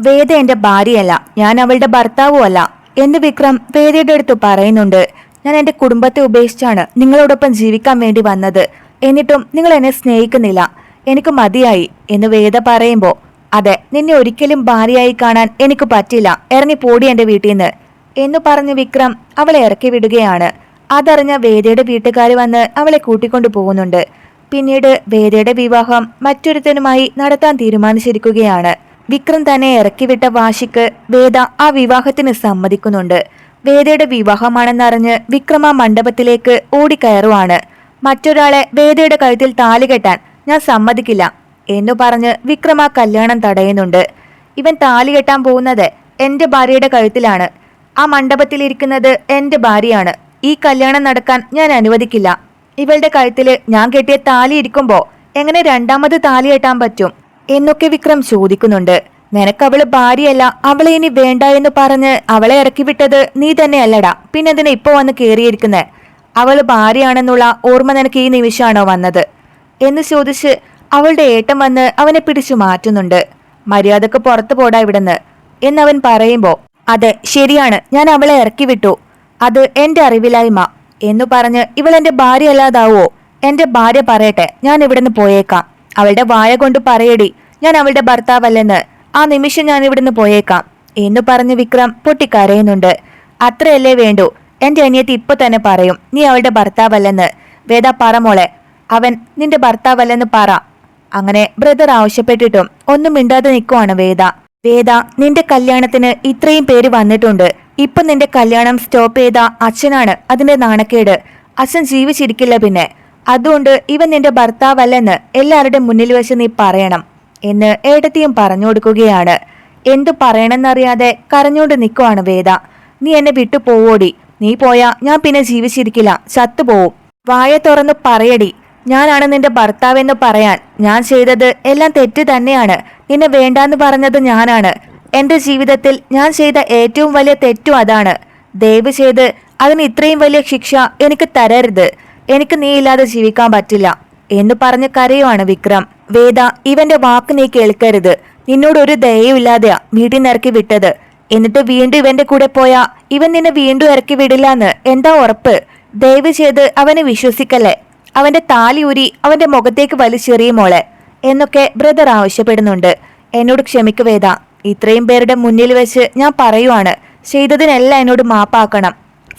വേദ എന്റെ ഭാര്യയല്ല. ഞാൻ അവളുടെ ഭർത്താവും അല്ല. എന്ന് വിക്രം വേദയുടെ അടുത്ത് പറയുന്നുണ്ട്. ഞാൻ എന്റെ കുടുംബത്തെ ഉപേക്ഷിച്ചാണ് നിങ്ങളോടൊപ്പം ജീവിക്കാൻ വേണ്ടി വന്നത്. എന്നിട്ടും നിങ്ങൾ എന്നെ സ്നേഹിക്കുന്നില്ല. എനിക്ക് മതിയായി എന്ന് വേദ പറയുമ്പോൾ അതെ നിന്നെ ഒരിക്കലും ഭാര്യയായി കാണാൻ എനിക്ക് പറ്റില്ല. ഇറങ്ങി പോടി എന്റെ വീട്ടിൽ നിന്ന് എന്ന് പറഞ്ഞ് വിക്രം അവളെ ഇറക്കി വിടുകയാണ്. അതറിഞ്ഞ വേദയുടെ വീട്ടുകാർ വന്ന് അവളെ കൂട്ടിക്കൊണ്ടു പോകുന്നുണ്ട്. പിന്നീട് വേദയുടെ വിവാഹം മറ്റൊരുത്തനുമായി നടത്താൻ തീരുമാനിച്ചിരിക്കുകയാണ്. വിക്രം തന്നെ ഇറക്കിവിട്ട വാശിക്ക് വേദ ആ വിവാഹത്തിന് സമ്മതിക്കുന്നുണ്ട്. വേദയുടെ വിവാഹമാണെന്നറിഞ്ഞ് വിക്രം ആ മണ്ഡപത്തിലേക്ക് ഓടിക്കയറുവാണ്. മറ്റൊരാളെ വേദയുടെ കഴുത്തിൽ താലി കെട്ടാൻ ഞാൻ സമ്മതിക്കില്ല എന്നു പറഞ്ഞ് വിക്രം ആ കല്യാണം തടയുന്നുണ്ട്. ഇവൻ താലി കെട്ടാൻ പോകുന്നത് എന്റെ ഭാര്യയുടെ കഴുത്തിലാണ്. ആ മണ്ഡപത്തിൽ ഇരിക്കുന്നത് എന്റെ ഭാര്യയാണ്. ഈ കല്യാണം നടക്കാൻ ഞാൻ അനുവദിക്കില്ല. ഇവളുടെ കഴുത്തിൽ ഞാൻ കെട്ടിയ താലി ഇരിക്കുമ്പോൾ എങ്ങനെ രണ്ടാമത് താലി കെട്ടാൻ പറ്റും? എന്നൊക്കെ വിക്രം ചോദിക്കുന്നുണ്ട്. നിനക്ക് അവൾ ഭാര്യയല്ല അവളെ ഇനി വേണ്ട എന്ന് പറഞ്ഞ് അവളെ ഇറക്കി വിട്ടത് നീ തന്നെയല്ലടാ. പിന്നെ അതിനെ ഇപ്പൊ വന്ന് കേറിയിരിക്കുന്നെ? അവൾ ഭാര്യയാണെന്നുള്ള ഓർമ്മ നിനക്ക് ഈ നിമിഷമാണോ വന്നത്? എന്ന് ചോദിച്ച് അവളുടെ ഏട്ടം വന്ന് അവനെ പിടിച്ചു മാറ്റുന്നുണ്ട്. മര്യാദയ്ക്ക് പുറത്തു പോടാ ഇവിടുന്ന് എന്നവൻ പറയുമ്പോ അതെ ശരിയാണ് ഞാൻ അവളെ ഇറക്കി വിട്ടു അത് എന്റെ അറിവില്ലായ്മ. എന്നു പറഞ്ഞ് ഇവൾ എന്റെ ഭാര്യ അല്ലാതാവോ എന്റെ ഭാര്യ പറയട്ടെ ഞാൻ ഇവിടുന്ന് പോയേക്കാം. അവളുടെ വായ കൊണ്ട് പറയടി ഞാൻ അവളുടെ ഭർത്താവല്ലെന്ന്. ആ നിമിഷം ഞാൻ ഇവിടുന്ന് പോയേക്കാം എന്ന് പറഞ്ഞ് വിക്രം പൊട്ടിക്കരയുന്നുണ്ട്. അത്രയല്ലേ വേണ്ടു എന്റെ അനിയത്തി ഇപ്പൊ തന്നെ പറയും നീ അവളുടെ ഭർത്താവല്ലെന്ന്. വേദ പറ മോളെ അവൻ നിന്റെ ഭർത്താവല്ലെന്ന് പറ. അങ്ങനെ ബ്രദർ ആവശ്യപ്പെട്ടിട്ടും ഒന്നും മിണ്ടാതെ നിൽക്കുവാണ് വേദ. വേദ നിന്റെ കല്യാണത്തിന് ഇത്രയും പേര് വന്നിട്ടുണ്ട്. ഇപ്പൊ നിന്റെ കല്യാണം സ്റ്റോപ്പ് ചെയ്ത അച്ഛനാണ് അതിന്റെ നാണക്കേട്. അച്ഛൻ ജീവിച്ചിരിക്കില്ല പിന്നെ. അതുകൊണ്ട് ഇവൻ നിന്റെ ഭർത്താവല്ലെന്ന് എല്ലാവരുടെ മുന്നിൽ വെച്ച് നീ പറയണം എന്ന് ഏടത്തിയും പറഞ്ഞു കൊടുക്കുകയാണ്. എന്തു പറയണമെന്നറിയാതെ കരഞ്ഞോണ്ട് നിൽക്കുവാണ് വേദ. നീ എന്നെ വിട്ടു പോവോടി. നീ പോയാ ഞാൻ പിന്നെ ജീവിച്ചിരിക്കില്ല. ചത്തുപോവും വായ തുറന്ന് പറയടി. ഞാനാണ് നിന്റെ ഭർത്താവെന്ന് പറയാൻ. ഞാൻ ചെയ്തത് എല്ലാം തെറ്റ് തന്നെയാണ്. നിന്നെ വേണ്ടാന്ന് പറഞ്ഞത് ഞാനാണ്. എന്റെ ജീവിതത്തിൽ ഞാൻ ചെയ്ത ഏറ്റവും വലിയ തെറ്റും അതാണ്. ദയവ് ചെയ്ത് അതിന് ഇത്രയും വലിയ ശിക്ഷ എനിക്ക് തരരുത്. എനിക്ക് നീ ഇല്ലാതെ ജീവിക്കാൻ പറ്റില്ല എന്ന് പറഞ്ഞ് കരയുവാണ് വിക്രം. വേദ ഇവന്റെ വാക്ക് നീ കേൾക്കരുത്. നിന്നോട് ഒരു ദയയുമില്ലാതെയാ വീട്ടിൽ നിന്ന് ഇറക്കി വിട്ടത്. എന്നിട്ട് വീണ്ടും ഇവന്റെ കൂടെ പോയാ ഇവൻ നിന്നെ വീണ്ടും ഇറക്കി വിടില്ലാന്ന് എന്താ ഉറപ്പ്? ദയവ് ചെയ്ത് അവനെ വിശ്വസിക്കല്ലേ? അവന്റെ താലി ഊരി അവന്റെ മുഖത്തേക്ക് വലിച്ചെറിയും മോളെ എന്നൊക്കെ ബ്രദർ ആവശ്യപ്പെടുന്നുണ്ട്. എന്നോട് ക്ഷമിക്കു വേദ. ഇത്രയും പേരുടെ മുന്നിൽ വെച്ച് ഞാൻ പറയുവാണ്. ചെയ്തതിനെല്ലാം എന്നോട് മാപ്പാക്കണം.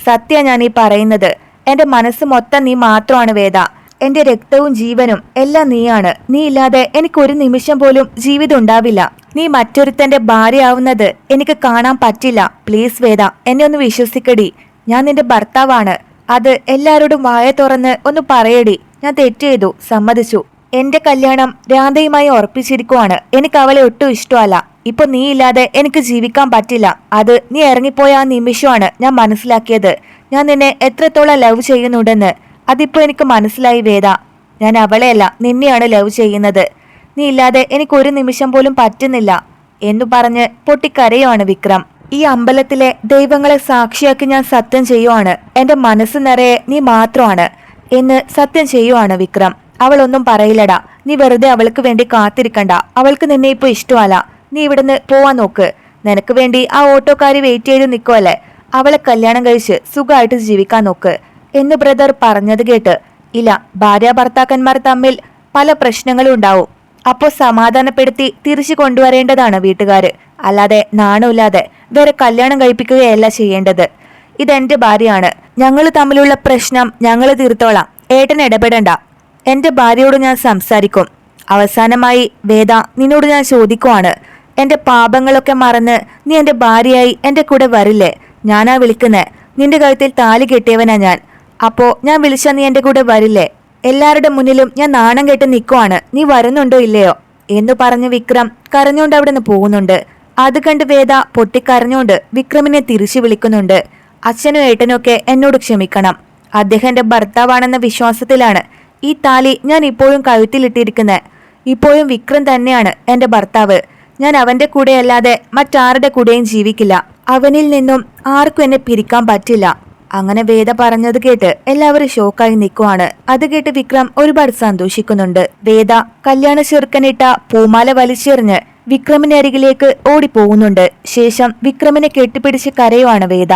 സത്യ ഞാൻ ഈ പറയുന്നത്. എന്റെ മനസ്സ് മൊത്തം നീ മാത്രമാണ് വേദ. എന്റെ രക്തവും ജീവനും എല്ലാം നീയാണ്. നീ ഇല്ലാതെ എനിക്ക് ഒരു നിമിഷം പോലും ജീവിതം ഉണ്ടാവില്ല. നീ മറ്റൊരുത്തന്റെ ഭാര്യയാവുന്നത് എനിക്ക് കാണാൻ പറ്റില്ല. പ്ലീസ് വേദ എന്നെ ഒന്ന് വിശ്വസിക്കടി. ഞാൻ നിന്റെ ഭർത്താവാണ്. അത് എല്ലാരോടും വായ തുറന്ന് ഒന്ന് പറയടി. ഞാൻ തെറ്റ് ചെയ്തു സമ്മതിച്ചു. എന്റെ കല്യാണം രാധയുമായി ഉറപ്പിച്ചിരിക്കുവാണ്. എനിക്ക് അവളെ ഒട്ടും ഇഷ്ടമല്ല. ഇപ്പൊ നീ ഇല്ലാതെ എനിക്ക് ജീവിക്കാൻ പറ്റില്ല. അത് നീ ഇറങ്ങിപ്പോയ ആ നിമിഷമാണ് ഞാൻ മനസ്സിലാക്കിയത്. ഞാൻ നിന്നെ എത്രത്തോളം ലവ് ചെയ്യുന്നുണ്ടെന്ന്. അതിപ്പോ എനിക്ക് മനസ്സിലായി വേദ. ഞാൻ അവളെയല്ല നിന്നെയാണ് ലവ് ചെയ്യുന്നത്. നീ ഇല്ലാതെ എനിക്ക് ഒരു നിമിഷം പോലും പറ്റുന്നില്ല. എന്നു പറഞ്ഞ് പൊട്ടിക്കരയുവാണ് വിക്രം. ഈ അമ്പലത്തിലെ ദൈവങ്ങളെ സാക്ഷിയാക്കി ഞാൻ സത്യം ചെയ്യുവാണ്. എന്റെ മനസ്സ് നിറയെ നീ മാത്രമാണ് എന്ന് സത്യം ചെയ്യുവാണ് വിക്രം. അവളൊന്നും പറയില്ലടാ. നീ വെറുതെ അവൾക്ക് വേണ്ടി കാത്തിരിക്കണ്ട. അവൾക്ക് നിന്നെ ഇപ്പൊ ഇഷ്ടമല്ല. നീ ഇവിടുന്ന് പോവാൻ നോക്ക്. നിനക്ക് വേണ്ടി ആ ഓട്ടോക്കാരി വെയിറ്റ് ചെയ്ത് നിൽക്കുമല്ലേ അവളെ കല്യാണം കഴിച്ച് സുഖമായിട്ട് ജീവിക്കാൻ നോക്ക്. എന്ന് ബ്രദർ പറഞ്ഞത് കേട്ട് ഇല്ല ഭാര്യ ഭർത്താക്കന്മാർ തമ്മിൽ പല പ്രശ്നങ്ങളും ഉണ്ടാവും. അപ്പോൾ സമാധാനപ്പെടുത്തി തിരിച്ചു കൊണ്ടുവരേണ്ടതാണ് വീട്ടുകാർ അല്ലാതെ നാണമില്ലാതെ വേറെ കല്യാണം കഴിപ്പിക്കുകയല്ല ചെയ്യേണ്ടത്. ഇതെന്റെ ഭാര്യയാണ്. ഞങ്ങൾ തമ്മിലുള്ള പ്രശ്നം ഞങ്ങൾ തീർത്തോളാം. ഏട്ടൻ ഇടപെടണ്ട. എന്റെ ഭാര്യയോട് ഞാൻ സംസാരിക്കും. അവസാനമായി വേദ നിന്നോട് ഞാൻ ചോദിക്കുവാണ്. എന്റെ പാപങ്ങളൊക്കെ മറന്ന് നീ എന്റെ ഭാര്യയായി എന്റെ കൂടെ വരില്ലേ? ഞാനാ വിളിക്കുന്നത് നിന്റെ കഴുത്തിൽ താലി കെട്ടിയവനാ ഞാൻ. അപ്പോ ഞാൻ വിളിച്ച നീ എന്റെ കൂടെ വരില്ലേ? എല്ലാവരുടെ മുന്നിലും ഞാൻ നാണം കെട്ട് നിൽക്കുവാണ് നീ വരുന്നുണ്ടോ ഇല്ലയോ? എന്ന് പറഞ്ഞ് വിക്രം കരഞ്ഞുകൊണ്ട് അവിടെ നിന്ന് പോകുന്നുണ്ട്. അത് കണ്ട് വേദ പൊട്ടിക്കരഞ്ഞോണ്ട് വിക്രമിനെ തിരിച്ചു വിളിക്കുന്നുണ്ട്. അച്ഛനും ഒക്കെ എന്നോട് ക്ഷമിക്കണം. അദ്ദേഹം എന്റെ ഭർത്താവാണെന്ന വിശ്വാസത്തിലാണ് ഈ താലി ഞാൻ ഇപ്പോഴും കഴുത്തിലിട്ടിരിക്കുന്നത് ഇപ്പോഴും വിക്രം തന്നെയാണ് എന്റെ ഭർത്താവ്. ഞാൻ അവന്റെ കൂടെയല്ലാതെ മറ്റാരുടെ കൂടെയും ജീവിക്കില്ല. അവനിൽ നിന്നും ആർക്കും എന്നെ പിരിക്കാൻ പറ്റില്ല. അങ്ങനെ വേദ പറഞ്ഞത് കേട്ട് എല്ലാവരും ഷോക്കായി നിൽക്കുവാണ്. അത് കേട്ട് വിക്രം ഒരുപാട് സന്തോഷിക്കുന്നുണ്ട്. വേദ കല്യാണ ചെറുക്കനിട്ട പൂമാല വലിച്ചെറിഞ്ഞ് വിക്രമിന്റെ അരികിലേക്ക് ഓടിപ്പോകുന്നുണ്ട്. ശേഷം വിക്രമിനെ കെട്ടിപ്പിടിച്ച് കരയുവാണ് വേദ.